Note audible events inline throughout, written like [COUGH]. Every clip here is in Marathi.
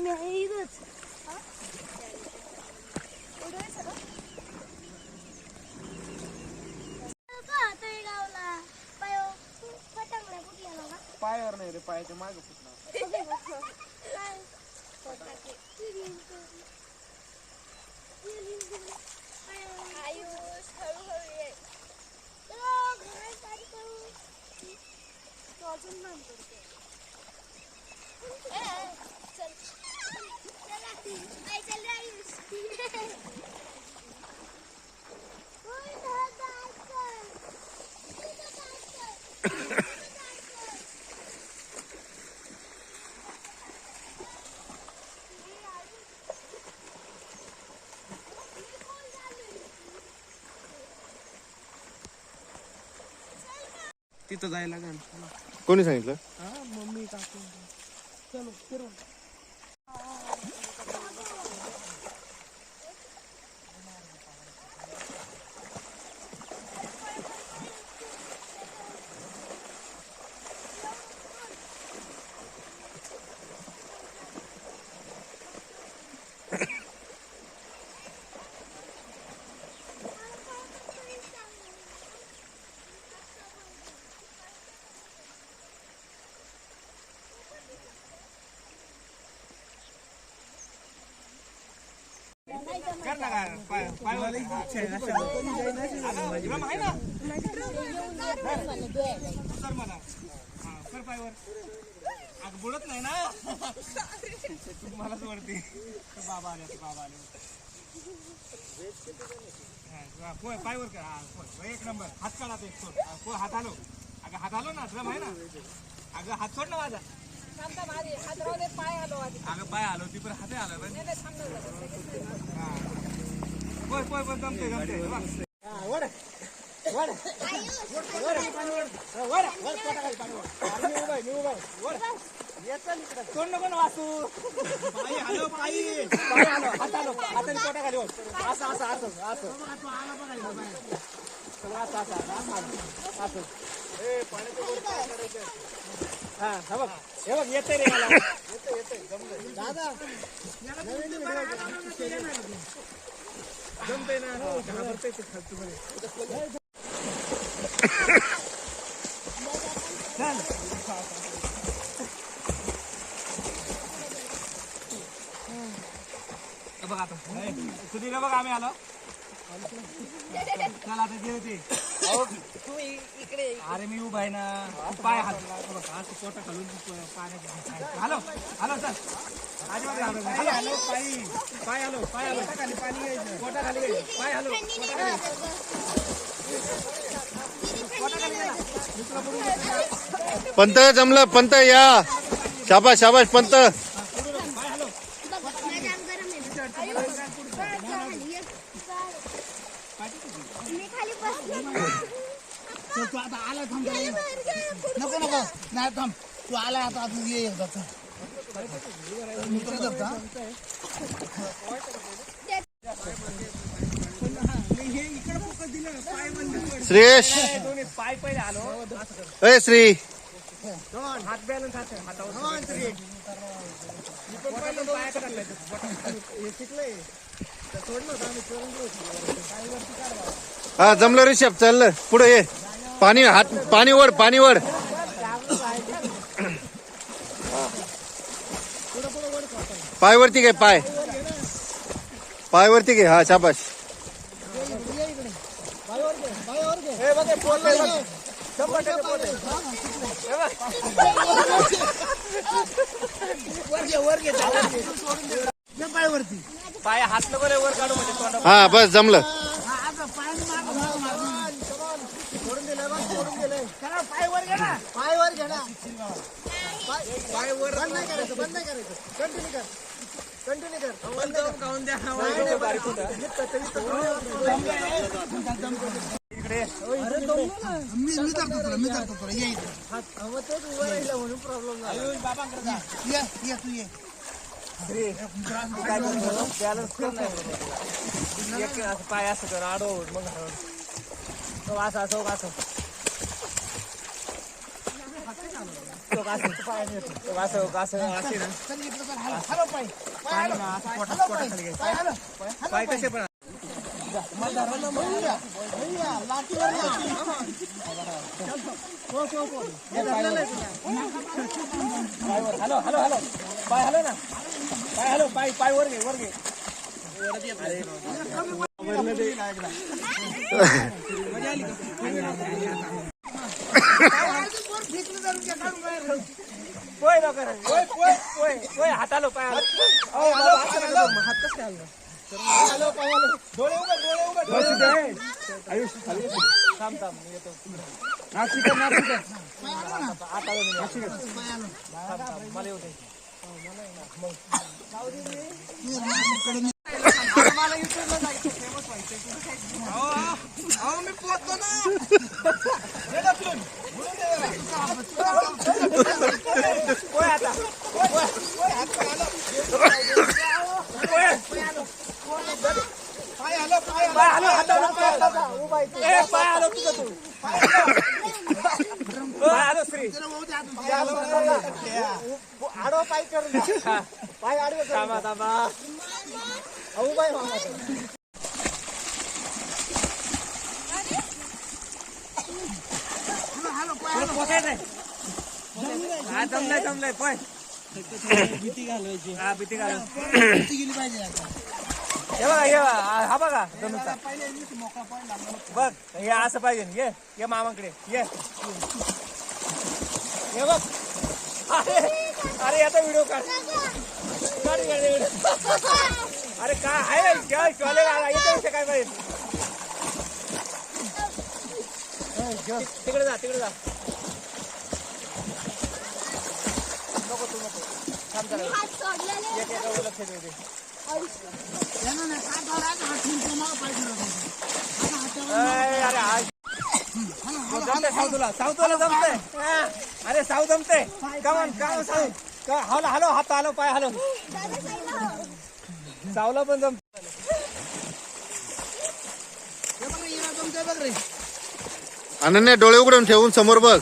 आम्ही आहे इथंच हा? एवढं आहे सगळं? का तळेगावला? पायो, फटाकड्या कुठल्या लावा? पायावर नाही रे पायाच्या मागे फुटणार काय? फटाके. आयुष, हळूहळू ये. तो घरात काय करू? तो अजून काम करतोय. ए, ए, चल. चला. आई, चल रे, आयुष. कोण धावतं? कोण धावतं? तिथं जायला लागेल. कोणी सांगितलं? हा मम्मी काकू. चलो फिरून कर ना काय पाय पायवर इच्छा आहे अशा अगं, आहे ना कर मला हा कर पायवर अगं बुडत नाही ना तू मलाच वरती बाबा आले बाबा आले हा, पोय पायवर कर हा पोय पोय, एक नंबर हात काढा ते सोड पोय हात आलो अगं हात आलो ना ड्रम आहे ना अगं हात सोड ना माझा अगं पाय आलो ती पण हाते आलो पोय पोय पण जमते जमते हे. बघ. तोंड नको ना वाचू हाताने पोटा खाली. असं असं असं असं. असं असं असं हा हा बघ. हे बघ येते रे मला. येते दादा. जमते ना हो ते बघ आता. हे, बघा बघ आम्ही आलो. चला आता जे ते अरे मी उभा आहे ना. तू पाय हात हे बघ, असं पोटा खालून तू पाण्यात हॅलो हॅलो चल. अजिबात घाबरत नाही. हॅलो हॅलो पायी. पाय हॅलो पाय हॅलो पोटा खाली पाणी घ्यायचं. पोटा खाली घ्यायचं पाय हॅलो पोटा खाली पोटा खाली घ्या ना. मी तुला बघून घेतो. पंत जमलं पंत या. शाबाश शाबाश पंत पाय हॅलो मी खाली बसले तू आता आला थांब नको नको नाही थांब तू आला आता अजून ये एकदा मित्र धरता पाय श्रेयश. पाय पहिले आलो अय श्री. हात बॅलन्स हात हातावर हा जमलं ऋषभ चाललं पुढे ये. पाणी हात पाणी वड पाणी वड पायवरती घे पाय. पायवरती घे हा शाबाश हे हे घे घे घे. पाय हात नको रे वर काढू म्हणजे हा बस जमलं. हा, पाय वर घे ना पाय वर घे ना. पाय वर बंद नाही करायचं बंद नाही करायचं. कंटिन्यू कर. कंटिन्यू कर. बंद द्या नाही. इकडे. ये. मी मी धरतो तुला मी धरतो तुला. ये इकडे. बाबांकडे जा. ये ये तू ये? Balance कर नाही बरोबर. एक असं पाय असं कर आडवून मग असं असं असं बघ, असं बघ, असं असे ना चल इकडं चल, हलव, हलव पाय. पाय पाणी हलव. ना असं पोटात हलव पोटात पाय. खाली घ्यायचं. पाय हलव. हलव पाय पाय. कसे पण हॅलो हॅलो हॅलो पाय हॅलो ना पाय हॅलो पाय पाय वर घे वर घे मजा आली जाऊन घ्या, काढून पोय पोय पोय पोय पाय हात कसं काय डोळे उघड, डोळे उघड. थांब थांब मी येतो आलो मी थांब, थांब. मला येऊ दे मला युट्यूबला जायचं फेमस व्हायचं अहो, मी पोहतो ना. हे ढकलून. बुडून दे जरा. पोय आता पोय पाय हलव. पोय पाय हलव, पाय हलव. पाय हलव हात आलो पाय हलव. ए, पाय हलव तुझं तू पाय हलव श्री जरा वाहू दे आतून. पाय हलव. आडवा पाय करून द्या. पाय आडवे थांबा थांबा हा जमलंय जमलंय भीती घालवायची हा भीती घालव गेली पाहिजे हे बघा हे हा बघा जमीनचा बघ हे असं पाहिजे ये ये मामाकडे ये हे बघ अरे अरे आता व्हिडिओ काढ काढ व्हिडिओ अरे काय आहे क्या शॉले याच्या विषय काय पाहिजे तिकडे जा तिकडे जा. नको तू नको. थांब जरा. लक्ष दे. दे यानं नाही, काय करायचं? ठेवून तुम्हाला पाय फिरवत होता. आता हातावर अय, अरे साऊ जमतंय? कमान काम साऊ. का- हलो हलो हात हलो पाय हलो. साऊला पण जम हे. अनन्या डोळे उघडून ठेवून समोर बघ.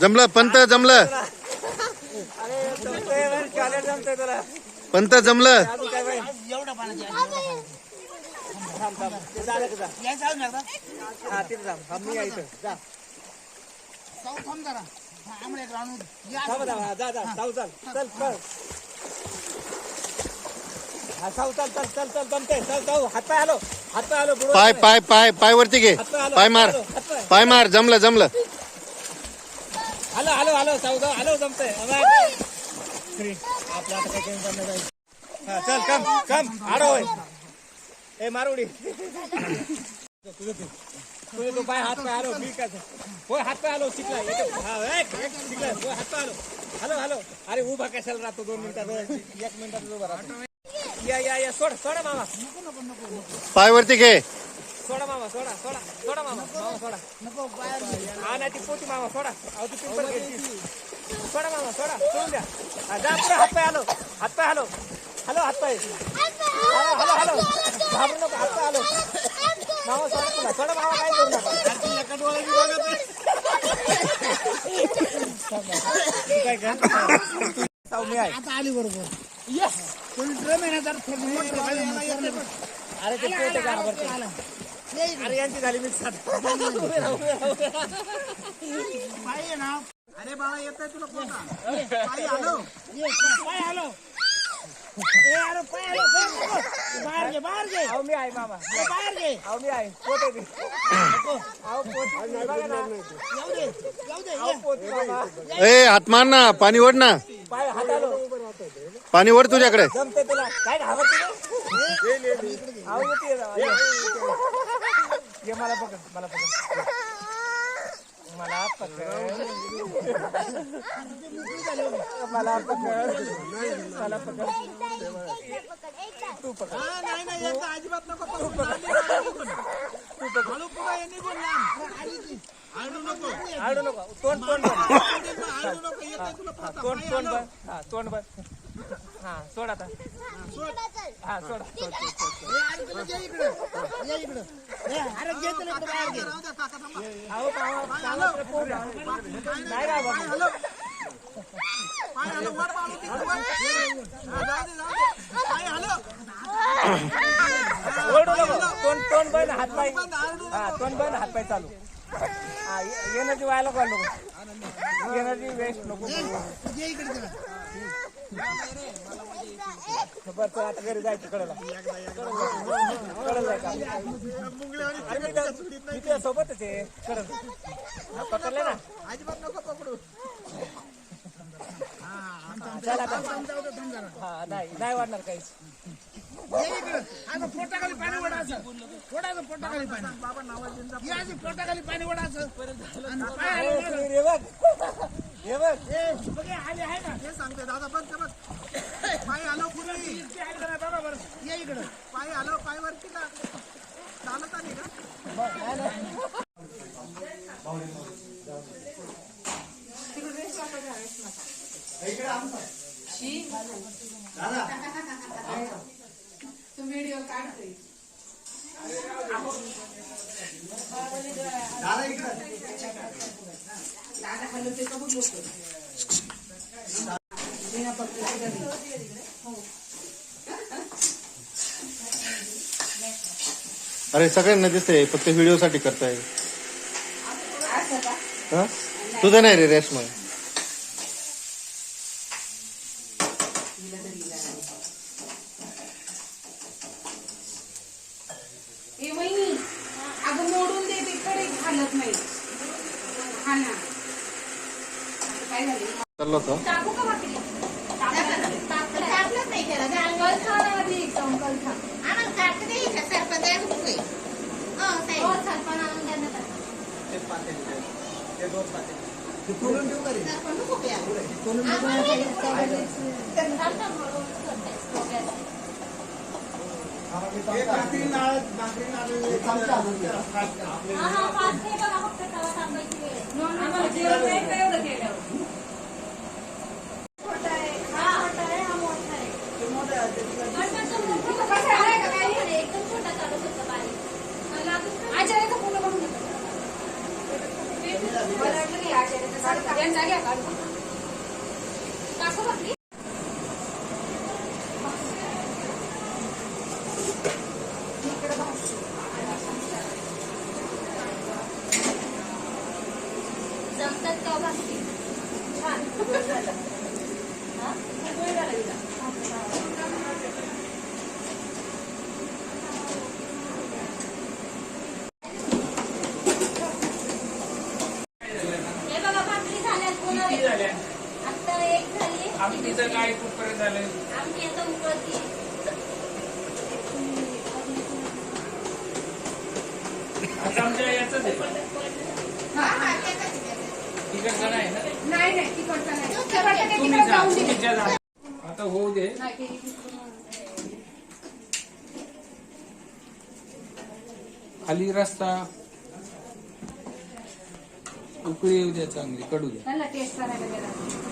जमलं पंत जमलं. पंत जमलं अजून काय पाहिजे एवढं पाण्याची आहे. बाबा, थांब थांब. ते जा यायचं एकदा? हा तिथे थांब. हा मी या इथं जा थांब. थांबा हा, चाल. चल चल. हा साऊ चल चल चल चल जमतंय. चल जाऊ. हात पाय हलो हात पाय पाय. पाय पाय पाय वरती घे. हात पाय मार. हात पाय. हात मार जमलं जमलं. हॅलो हॅलो हॅलो साऊ जाऊ. हॅलो आपलं आता काही जायचं. हा चल कम कम आडो होय ए मारुडी तुझं तू तुझं तू पाय हात पाय हॅलो मी काय होय हात पाय हॅलो शिकला एक हा एक एक शिकला होय हात पाय हॅलो हॅलो हॅलो अरे उभा कशाला राहतो दोन मिनिटात एक मिनिटात उभा राहतो या या या सोड सोडा मामा पाय वरती घे सोडा मामा सोडा सोडा सोडा मामा मामा सोडा. नको. हा नाही ती पोती मामा सोडा. अहो ती पिंपल घ्यायची सोडा मामा सोडा सोडून द्या. हा, जा पुढे हात पाय हॅलो हात पाय हॅलो हॅलो हात पाय. हॅलो हॅलो हॅलो घाबरू नको हात पाय हॅलो मामा सोडा तुला. सोडा मामा काय करू नका. आता आली बरोबर. कोणी ड्रम. अरे ते पोते घाबरते. आला. अरे यांची झाली मिक्स पाय आहे ना अरे बाबा येत आहे तुला हलव. ये, पाय हलव. ए, अरे पाय हलव. बाहेर घे बाहेर घे अहो मी आहे मामा. बाहेर घे अहो मी आहे. पोते ती अहो पोते बघा ना येऊ दे येऊ दे अहो पोते मामा. ए हात मार ना. पाणी ओढ ना. पाय हात आलो पाणी ओढ तुझ्याकडे. जमते तुला. काय घाबरते? अहो येते ये मला पकड मला पकड. मला पकड. मला पकड. मला पकड. तू पकड. नाही नाही एकदा अजिबात नको तू पकड. तू पकड. नको. आडू नको. तोंड तोंड तोंड तोंड हा तोंड हा सोड आता. हा सोड सोड अहो, नाही बाबा. ओरडू नको. तोंड तोंड बंद हात पाय हा तोंड बंद हात पाय चालू हा एनर्जी व्हायला कॉल नको एनर्जी वेस्ट नको करू. ये इकडे आता घरी जायचं कळलं कळलं सोबतच आहे कळलं पकडले ना अजिबात नको पकडू हा. नाही वाढणार काहीच पोटाखाली पाणी ओढायचं ओढायचं पोटाखाली पाणी बाबा अशी पोटाखाली पाणी ओढायचं हे आले सांगते दादा बंद बस पाय हलव पुढे. इतके आहे का नाही? बघा बरं. ये इकडं. पाय हलव पाय वरती का? चालत आली का? [LAUGHS] अरे सगळ्यांना दिसतंय फक्त व्हिडिओ साठी करताय. हा? तुझं नाही रे रेशमा ए वहिनी अगं मोडून दे ते कडे घालत नाही हा ना काय झाले चाललो होतो टाकू का भाकरी? टाकलंच नाही त्याला. ते अंगावर खा ना आधी एक अंगावर खा. आम्हाला काढता नाही येत. सरपण द्यायला खूप आहे. हो, सरपण आणून द्या ना त्याला. सरपण नको प्या. आम्हाला हे चालतं म्हणून करतायत डोक्यात. हा, हा, पाच नाही बघा, फक्त तवा टाकायची वेळ आहे. छोटा आहे, हा छोटा आहे, हा मोठा आहे. पण मग तो मोठा कसा आहे का काही? एकदम छोटा चालू शकतो बारीक. मला लागून काय? आचार्याचा फोटो काढून घेतो मला वाटलं की आचार्याचा सारखा. काढून. टाकू भाकरी? इकडं भाजी. जमतात का भाकरी? छान. हा? वेळ झाला हिला. बघा भाकरी झाल्यात आता एक झाली. आमटीचं काय कुठपर्यंत झालं? आमची आता उकळती आता आमच्या याच आहे. तिकडचं नाही ना? नाही नाही तिकडचा नाही. ते बटाटे तुम्ही जा तुम्ही. जा जा. आता होऊ दे. खाली रस्ता. उकळी येऊ द्या चांगली कडू द्या.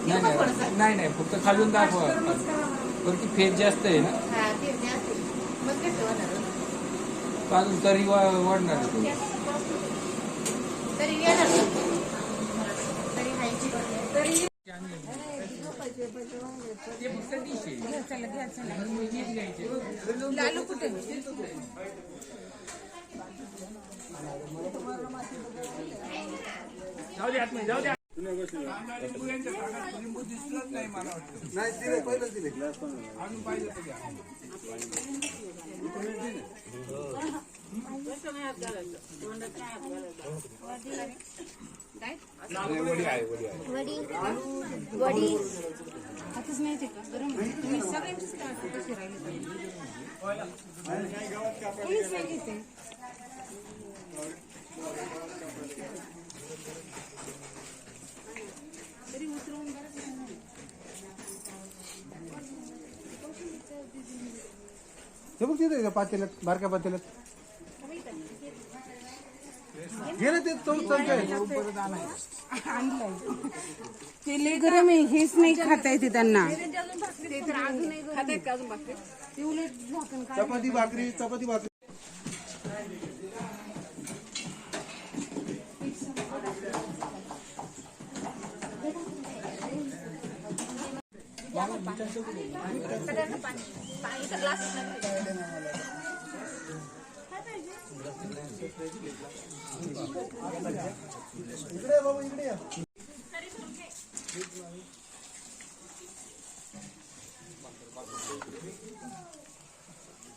नाही नाही नाही नाही फक्त खालून दाखवा. वरती फेज जास्त आहे ना? हा ते अजून तरी वाढणार ते घ्यायचे. लालू कुठे जाऊ दे आतमध्ये जाऊ दे वडी वडी. आताच माहिती का? गरम तुम्ही सगळ्यांचीच काय कशी राहिली कोणीच हे बघ तिथे पातेल्यात बारक्या पातेल्यात घे ना ते तो ते लय गरम आहे हेच नाही खाता येते त्यांना चपाती भाकरी चपाती भाकरी इकडे बाबू इकडे ये.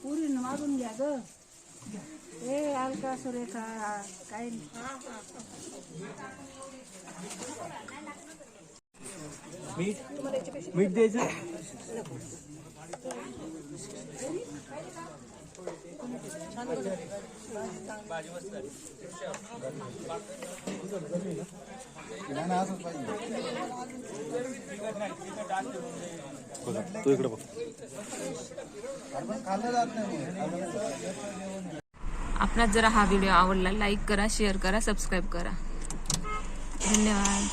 पुरीनं मागून घ्या ग. ए अलका सुरेखा काय मीठ द्यायचं असंच पाहिजे. तू इकडे बघ. आपणास जरा हा व्हिडिओ आवडला लाईक करा शेअर करा सबस्क्राईब करा धन्यवाद